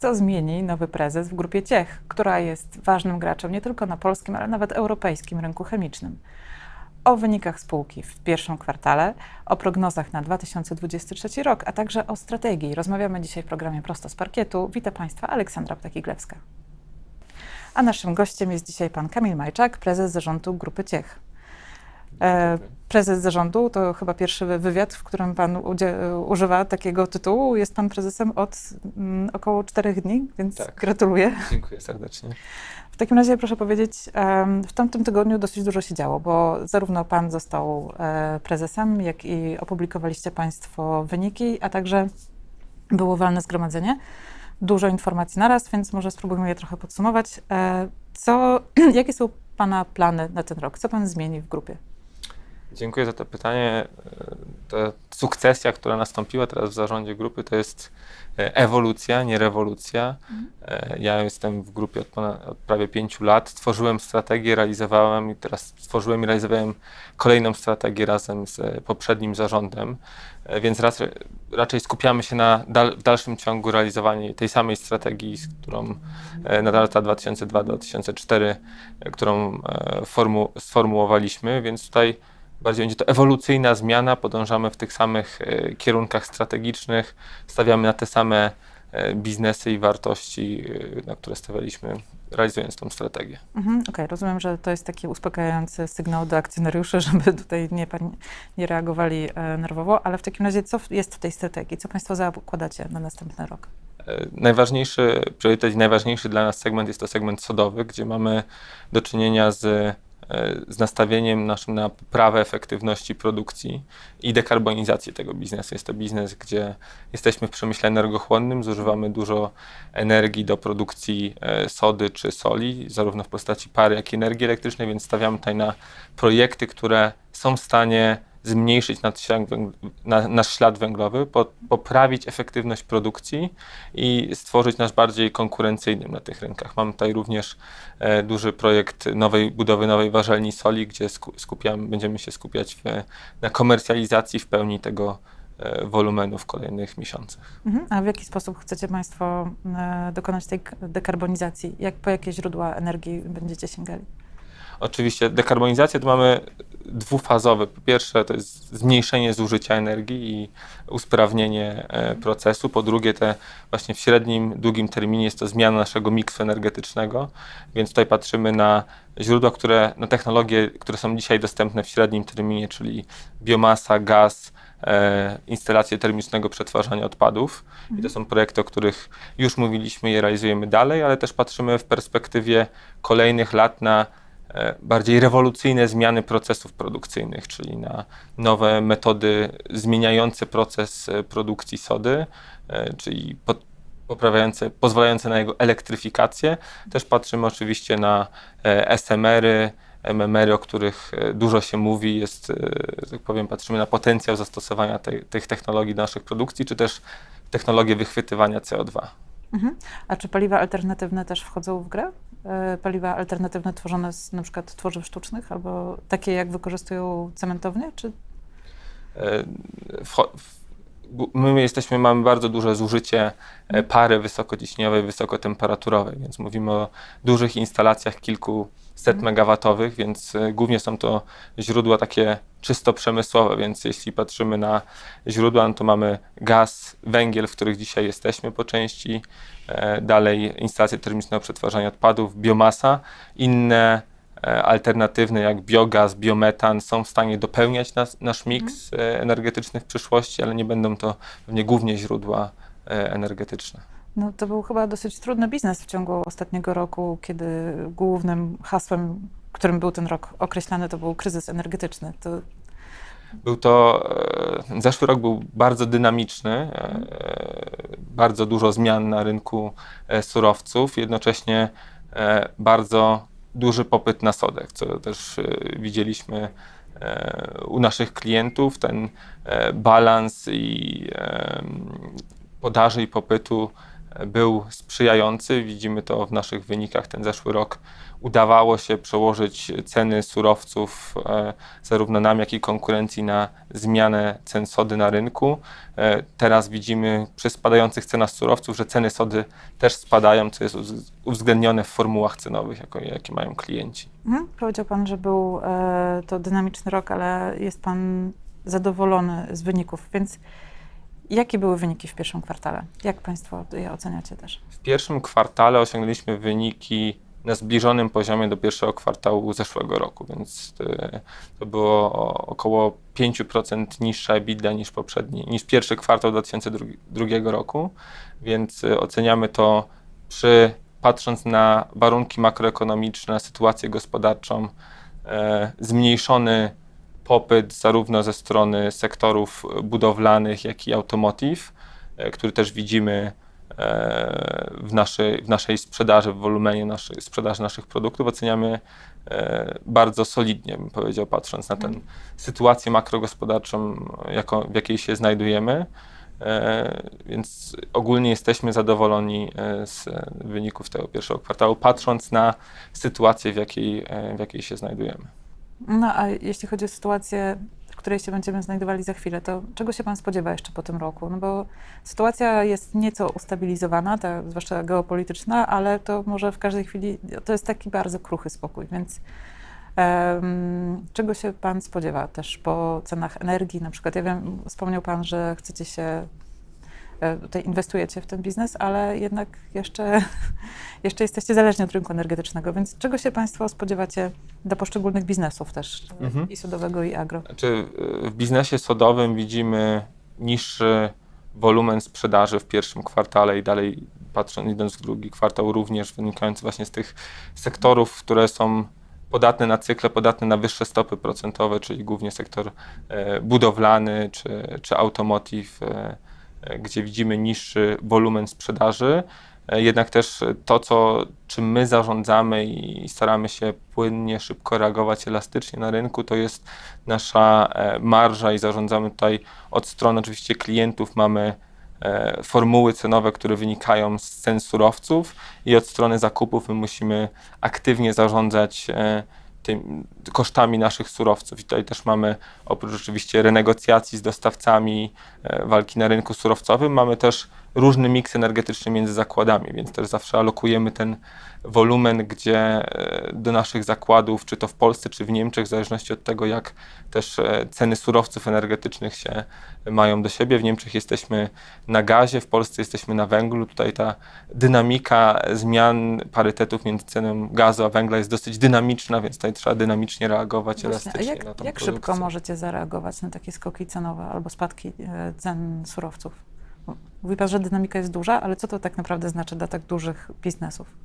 Co zmieni nowy prezes w grupie Ciech, która jest ważnym graczem nie tylko na polskim, ale nawet europejskim rynku chemicznym? O wynikach spółki w pierwszym kwartale, o prognozach na 2023 rok, a także o strategii. Rozmawiamy dzisiaj w programie Prosto z Parkietu. Witam Państwa, Aleksandra Ptakiglewska. A naszym gościem jest dzisiaj pan Kamil Majczak, prezes zarządu Grupy Ciech. E, prezes zarządu to chyba pierwszy wywiad, w którym pan używa takiego tytułu. Jest pan prezesem od mm, około czterech dni, więc Tak. gratuluję. Dziękuję serdecznie. W takim razie proszę powiedzieć, w tamtym tygodniu dosyć dużo się działo, bo zarówno pan został e, prezesem, jak i opublikowaliście państwo wyniki, a także było walne zgromadzenie. Dużo informacji naraz, więc może spróbujmy je trochę podsumować. E, Co, jakie są pana plany na ten rok? Co pan zmieni w grupie? Dziękuję za to pytanie. Ta sukcesja, która nastąpiła teraz w zarządzie grupy, to jest e, ewolucja, nie rewolucja. E, Ja jestem w grupie od, ponad, od prawie pięciu lat. Tworzyłem strategię, realizowałem i teraz stworzyłem i realizowałem kolejną strategię razem z e, poprzednim zarządem. Więc raczej, raczej skupiamy się na dal, w dalszym ciągu realizowaniu tej samej strategii, z którą na lata 2002-2004, e, którą formu, sformułowaliśmy, więc tutaj bardziej będzie to ewolucyjna zmiana, podążamy w tych samych e, kierunkach strategicznych, stawiamy na te same e, biznesy i wartości, e, na które stawialiśmy, realizując tą strategię. Mhm, Okej, rozumiem, że to jest taki uspokajający sygnał do akcjonariuszy, żeby tutaj nie, nie reagowali nerwowo, ale w takim razie co jest w tej strategii? Co Państwo zakładacie na następny rok? Najważniejszy priorytet i najważniejszy dla nas segment jest to segment sodowy, gdzie mamy do czynienia z, z nastawieniem naszym na poprawę efektywności produkcji i dekarbonizację tego biznesu. Jest to biznes, gdzie jesteśmy w przemyśle energochłonnym, zużywamy dużo energii do produkcji e, sody czy soli, zarówno w postaci pary, jak i energii elektrycznej, więc stawiamy tutaj na projekty, które są w stanie zmniejszyć nasz ślad, nasz węglowy, po, poprawić efektywność produkcji i stworzyć nas bardziej konkurencyjnym na tych rynkach. Mamy tutaj również e, duży projekt nowej budowy nowej warzelni soli, gdzie sku, skupiamy, będziemy się skupiać w, na komercjalizacji w pełni tego e, wolumenu w kolejnych miesiącach. Mhm. A w jaki sposób chcecie Państwo e, dokonać tej dekarbonizacji? Jak, po jakie źródła energii będziecie sięgali? Oczywiście dekarbonizację to mamy dwufazowe. Po pierwsze to jest zmniejszenie zużycia energii i usprawnienie e, procesu. Po drugie te właśnie w średnim, długim terminie jest to zmiana naszego miksu energetycznego, więc tutaj patrzymy na źródła, które, na technologie, które są dzisiaj dostępne w średnim terminie, czyli biomasa, gaz, e, instalacje termicznego przetwarzania odpadów. I to są projekty, o których już mówiliśmy i realizujemy dalej, ale też patrzymy w perspektywie kolejnych lat na bardziej rewolucyjne zmiany procesów produkcyjnych, czyli na nowe metody zmieniające proces e, produkcji sody, e, czyli pod, poprawiające, pozwalające na jego elektryfikację. Też patrzymy oczywiście na e, SMR-y, MMR-y, o których e, dużo się mówi, jest, e, tak powiem, patrzymy na potencjał zastosowania tej, tych technologii do naszych produkcji, czy też technologię wychwytywania CO2. Mhm. A czy paliwa alternatywne też wchodzą w grę? E, Paliwa alternatywne tworzone z na przykład tworzyw sztucznych albo takie jak wykorzystują cementownie? Czy... E, My jesteśmy, mamy bardzo duże zużycie e, pary wysokociśniowej, wysokotemperaturowej, więc mówimy o dużych instalacjach kilkuset megawatowych, więc e, głównie są to źródła takie czysto przemysłowe, więc jeśli patrzymy na źródła, no to mamy gaz, węgiel, w których dzisiaj jesteśmy po części, e, dalej instalacje termicznego przetwarzania odpadów, biomasa, inne alternatywne jak biogaz, biometan są w stanie dopełniać nas, nasz miks e, energetyczny w przyszłości, ale nie będą to pewnie głównie źródła e, energetyczne. No, to był chyba dosyć trudny biznes w ciągu ostatniego roku, kiedy głównym hasłem, którym był ten rok określany, to był kryzys energetyczny. To Był to, e, zeszły rok był bardzo dynamiczny, e, bardzo dużo zmian na rynku e, surowców, jednocześnie e, bardzo duży popyt na sodę, co też e, widzieliśmy e, u naszych klientów, ten e, balans i podaży i popytu był sprzyjający. Widzimy to w naszych wynikach. Ten zeszły rok udawało się przełożyć ceny surowców e, zarówno nam, jak i konkurencji na zmianę cen sody na rynku. E, Teraz widzimy przy spadających cenach surowców, że ceny sody też spadają, co jest uwzględnione w formułach cenowych, jakie mają klienci. Mhm. Powiedział Pan, że był e, to dynamiczny rok, ale jest Pan zadowolony z wyników, więc jakie były wyniki w pierwszym kwartale? Jak Państwo je oceniacie też? W pierwszym kwartale osiągnęliśmy wyniki na zbliżonym poziomie do pierwszego kwartału zeszłego roku, więc e, to było około 5% niższa EBITDA niż poprzedni, niż pierwszy kwartał 2002 roku, więc e, oceniamy to przy, patrząc na warunki makroekonomiczne, sytuację gospodarczą, e, zmniejszony popyt zarówno ze strony sektorów budowlanych, jak i automotive, e, który też widzimy e, w naszej, w naszej sprzedaży, w wolumenie naszej, sprzedaży naszych produktów oceniamy e, bardzo solidnie, bym powiedział, patrząc na tę sytuację makrogospodarczą, jaką, w jakiej się znajdujemy. Więc ogólnie jesteśmy zadowoleni z wyników tego pierwszego kwartału, patrząc na sytuację, w jakiej, w jakiej się znajdujemy. No a jeśli chodzi o sytuację, w której się będziemy znajdowali za chwilę, to czego się Pan spodziewa jeszcze po tym roku? No bo sytuacja jest nieco ustabilizowana, ta, zwłaszcza geopolityczna, ale to może w każdej chwili, to jest taki bardzo kruchy spokój, więc czego się Pan spodziewa też po cenach energii na przykład? Ja wiem, wspomniał Pan, że chcecie się, tutaj inwestujecie w ten biznes, ale jednak jeszcze, jeszcze jesteście zależni od rynku energetycznego, więc czego się Państwo spodziewacie dla poszczególnych biznesów też, Mhm. i sodowego, i agro? Znaczy, y, w biznesie sodowym widzimy niższy wolumen sprzedaży w pierwszym kwartale i dalej patrząc, idąc w drugi kwartał, również wynikający właśnie z tych sektorów, które są podatne na cykle, podatne na wyższe stopy procentowe, czyli głównie sektor e, budowlany czy, czy automotive, e, e, gdzie widzimy niższy wolumen sprzedaży. E, Jednak też to, co, czym my zarządzamy i staramy się płynnie, szybko reagować elastycznie na rynku, to jest nasza e, marża i zarządzamy tutaj od strony oczywiście klientów mamy e, formuły cenowe, które wynikają z cen surowców i od strony zakupów my musimy aktywnie zarządzać kosztami naszych surowców. I tutaj też mamy oprócz oczywiście renegocjacji z dostawcami, e, walki na rynku surowcowym, mamy też różny miks energetyczny między zakładami, więc też zawsze alokujemy ten wolumen, gdzie e, do naszych zakładów, czy to w Polsce, czy w Niemczech, w zależności od tego, jak też e, ceny surowców energetycznych się mają do siebie. W Niemczech jesteśmy na gazie, w Polsce jesteśmy na węglu. Tutaj ta dynamika zmian parytetów między ceną gazu a węgla jest dosyć dynamiczna, więc tutaj trzeba dynamicznie reagować Właśnie, a elastycznie jak, na tą jak szybko możecie zareagować na takie skoki cenowe albo spadki e, cen surowców? Mówi Pan, że dynamika jest duża, ale co to tak naprawdę znaczy dla tak dużych biznesów?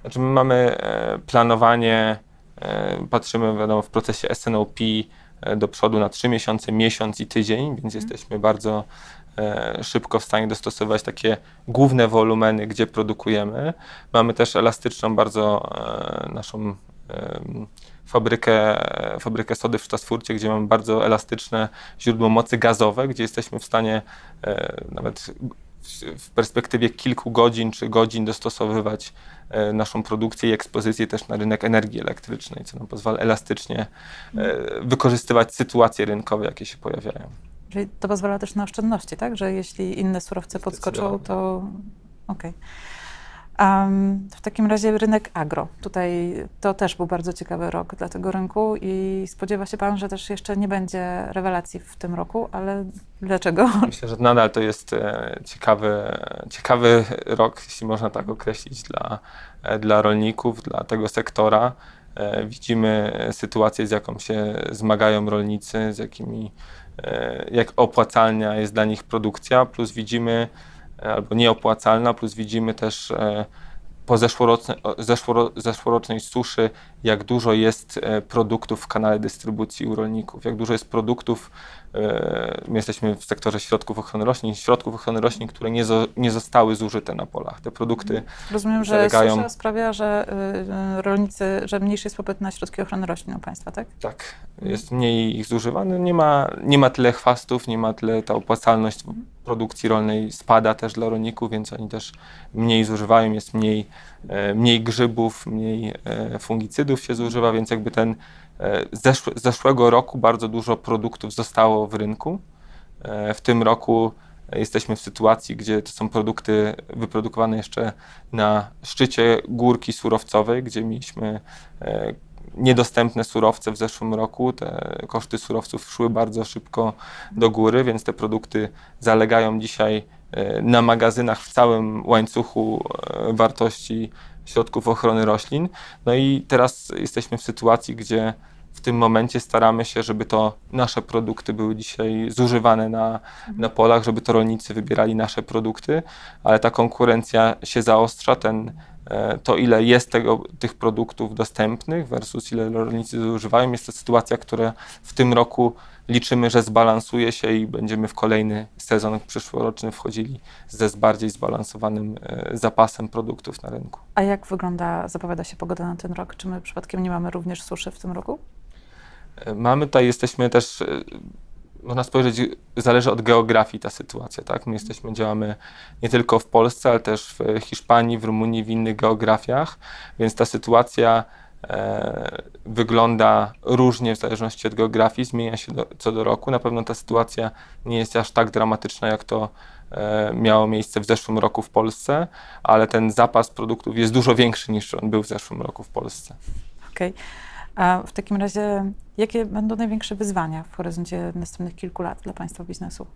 Znaczy my mamy e, planowanie, e, patrzymy wiadomo, w procesie SNOP e, do przodu na 3 miesiące, miesiąc i tydzień, więc jesteśmy bardzo szybko w stanie dostosować takie główne wolumeny, gdzie produkujemy. Mamy też elastyczną bardzo naszą fabrykę, fabrykę sody w Sztasfurcie, gdzie mamy bardzo elastyczne źródło mocy gazowe, gdzie jesteśmy w stanie e, nawet w- perspektywie kilku godzin czy godzin dostosowywać e, naszą produkcję i ekspozycję też na rynek energii elektrycznej, co nam pozwala elastycznie e, wykorzystywać sytuacje rynkowe, jakie się pojawiają. Czyli to pozwala też na oszczędności, tak? Że jeśli inne surowce podskoczą, to okej. Em, w takim razie rynek agro. Tutaj to też był bardzo ciekawy rok dla tego rynku i spodziewa się Pan, że też jeszcze nie będzie rewelacji w tym roku, ale dlaczego? Myślę, że nadal to jest e, ciekawy, ciekawy rok, jeśli można tak określić, dla, e, dla rolników, dla tego sektora. E, Widzimy sytuację, z jaką się zmagają rolnicy, z jakimi, jak opłacalna jest dla nich produkcja, plus widzimy, albo nieopłacalna, plus widzimy też e, po zeszłorocznej, zeszłoro, zeszłorocznej suszy, jak dużo jest e, produktów w kanale dystrybucji u rolników, jak dużo jest produktów, e, my jesteśmy w sektorze środków ochrony roślin, środków ochrony roślin, które nie, zo, nie zostały zużyte na polach. Te produkty Rozumiem, że Zalegają- susza sprawia, że y, rolnicy, że mniejszy jest popyt na środki ochrony roślin u Państwa, tak? Tak, jest mniej ich zużywane, nie ma, nie ma tyle chwastów, nie ma tyle, ta opłacalność produkcji rolnej spada też dla rolników, więc oni też mniej zużywają, jest mniej, mniej grzybów, mniej e, fungicydów się zużywa, więc jakby ten e, zeszłego roku bardzo dużo produktów zostało w rynku. E, W tym roku jesteśmy w sytuacji, gdzie to są produkty wyprodukowane jeszcze na szczycie górki surowcowej, gdzie mieliśmy e, niedostępne surowce w zeszłym roku. Te koszty surowców szły bardzo szybko do góry, więc te produkty zalegają dzisiaj e, na magazynach w całym łańcuchu e, wartości środków ochrony roślin. No i teraz jesteśmy w sytuacji, gdzie w tym momencie staramy się, żeby to nasze produkty były dzisiaj zużywane na, na polach, żeby to rolnicy wybierali nasze produkty, ale ta konkurencja się zaostrza, ten, e, to ile jest tego, tych produktów dostępnych versus ile rolnicy zużywają, jest to sytuacja, która w tym roku liczymy, że zbalansuje się i będziemy w kolejny sezon przyszłoroczny wchodzili ze bardziej zbalansowanym e, zapasem produktów na rynku. A jak wygląda, zapowiada się pogoda na ten rok? Czy my przypadkiem nie mamy również suszy w tym roku? E, Mamy tutaj, jesteśmy też, e, można spojrzeć, zależy od geografii ta sytuacja, tak? My jesteśmy, działamy nie tylko w Polsce, ale też w Hiszpanii, w Rumunii, w innych geografiach, więc ta sytuacja wygląda różnie w zależności od geografii, zmienia się do, co do roku. Na pewno ta sytuacja nie jest aż tak dramatyczna, jak to e, miało miejsce w zeszłym roku w Polsce, ale ten zapas produktów jest dużo większy niż on był w zeszłym roku w Polsce. Okej. A w takim razie, jakie będą największe wyzwania w horyzoncie następnych kilku lat dla Państwa biznesu?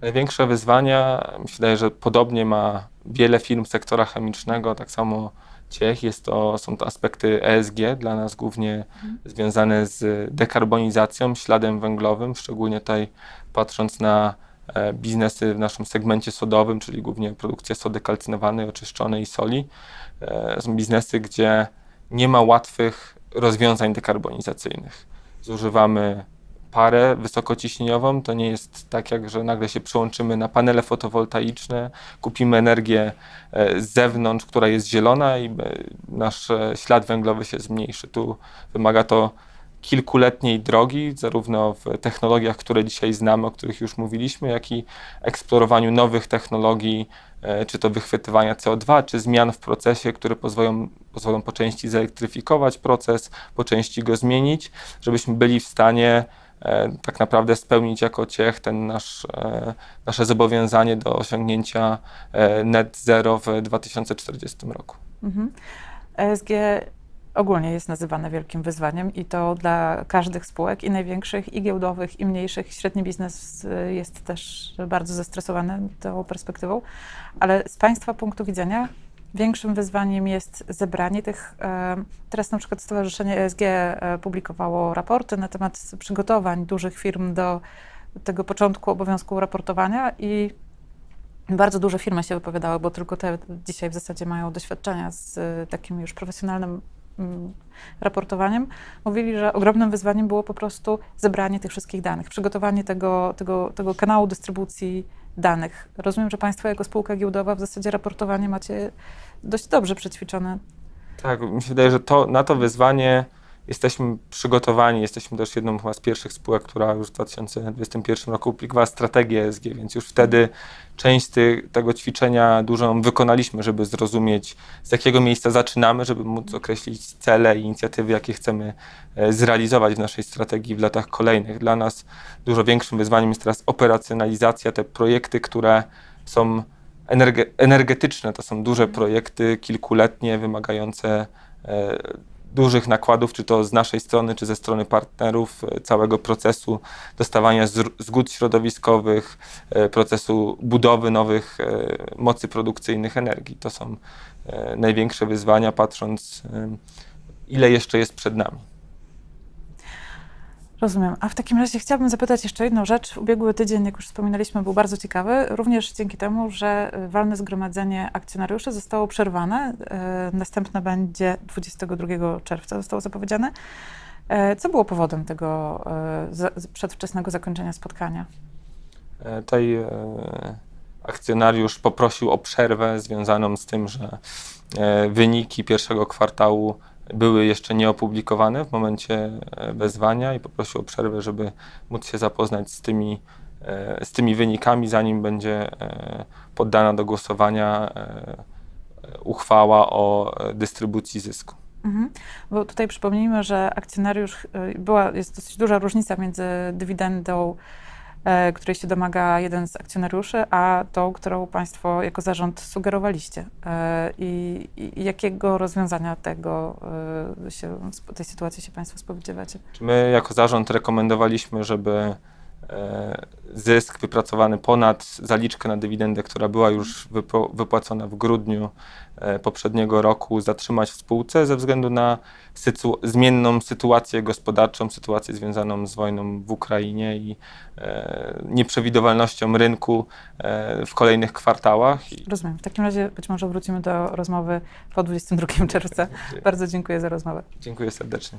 Największe wyzwania, mi się wydaje, że podobnie ma wiele firm sektora chemicznego, tak samo Ciech, jest to, są to aspekty ESG, dla nas głównie związane z dekarbonizacją, śladem węglowym, szczególnie tutaj patrząc na e, biznesy w naszym segmencie sodowym, czyli głównie produkcja sody kalcynowanej, oczyszczonej i soli. E, Są biznesy, gdzie nie ma łatwych rozwiązań dekarbonizacyjnych. Zużywamy parę wysokociśnieniową. To nie jest tak, jak że nagle się przyłączymy na panele fotowoltaiczne, kupimy energię e, z zewnątrz, która jest zielona i e, nasz e, ślad węglowy się zmniejszy. Tu wymaga to kilkuletniej drogi, zarówno w technologiach, które dzisiaj znamy, o których już mówiliśmy, jak i eksplorowaniu nowych technologii, czy to wychwytywania CO2, czy zmian w procesie, które pozwolą, pozwolą po części zelektryfikować proces, po części go zmienić, żebyśmy byli w stanie tak naprawdę spełnić jako Ciech ten nasz, e, nasze zobowiązanie do osiągnięcia e, net zero w 2040 roku. Mhm. ESG ogólnie jest nazywane wielkim wyzwaniem i to dla każdych spółek, i największych, i giełdowych, i mniejszych. Średni biznes jest też bardzo zestresowany tą perspektywą, ale z Państwa punktu widzenia większym wyzwaniem jest zebranie tych. e, Teraz na przykład Stowarzyszenie ESG e, publikowało raporty na temat przygotowań dużych firm do tego początku obowiązku raportowania i bardzo duże firmy się wypowiadały, bo tylko te dzisiaj w zasadzie mają doświadczenia z y, takim już profesjonalnym mm, raportowaniem. Mówili, że ogromnym wyzwaniem było po prostu zebranie tych wszystkich danych, przygotowanie tego, tego, tego kanału dystrybucji danych. Rozumiem, że Państwo jako spółka giełdowa w zasadzie raportowanie macie dość dobrze przećwiczone. Tak, mi się wydaje, że to, na to wyzwanie jesteśmy przygotowani. Jesteśmy też jedną chyba z pierwszych spółek, która już w 2021 roku publikowała strategię ESG, więc już wtedy część tego ćwiczenia dużą wykonaliśmy, żeby zrozumieć, z jakiego miejsca zaczynamy, żeby móc określić cele i inicjatywy, jakie chcemy e, zrealizować w naszej strategii w latach kolejnych. Dla nas dużo większym wyzwaniem jest teraz operacjonalizacja, te projekty, które są energe- energetyczne, to są duże projekty, kilkuletnie, wymagające e, dużych nakładów, czy to z naszej strony, czy ze strony partnerów, e, całego procesu dostawania zgód środowiskowych, e, procesu budowy nowych e, mocy produkcyjnych energii. To są największe wyzwania, patrząc, ile jeszcze jest przed nami. Rozumiem. A w takim razie chciałabym zapytać jeszcze jedną rzecz. Ubiegły tydzień, jak już wspominaliśmy, był bardzo ciekawy, również dzięki temu, że y, walne zgromadzenie akcjonariuszy zostało przerwane. Y, Następne będzie 22 czerwca, zostało zapowiedziane. E, Co było powodem tego y, przedwczesnego zakończenia spotkania? E, Tutaj e, akcjonariusz poprosił o przerwę związaną z tym, że e, wyniki pierwszego kwartału były jeszcze nieopublikowane w momencie e, wezwania i poprosił o przerwę, żeby móc się zapoznać z tymi, e, z tymi wynikami, zanim będzie e, poddana do głosowania uchwała o dystrybucji zysku. Mhm. Bo tutaj przypomnijmy, że akcjonariusz, była, jest dosyć duża różnica między dywidendą, której się domaga jeden z akcjonariuszy, a tą, którą Państwo jako zarząd sugerowaliście. E, I, i jakiego rozwiązania tego e, się, tej sytuacji się Państwo spodziewacie? Czy My jako zarząd rekomendowaliśmy, żeby e, zysk wypracowany ponad zaliczkę na dywidendę, która była już wypłacona w grudniu e, poprzedniego roku, zatrzymać w spółce ze względu na sytu, zmienną sytuację gospodarczą, sytuację związaną z wojną w Ukrainie i e, nieprzewidywalnością rynku e, w kolejnych kwartałach. Rozumiem. W takim razie być może wrócimy do rozmowy po 22 czerwca. Bardzo dziękuję za rozmowę. dziękuję serdecznie.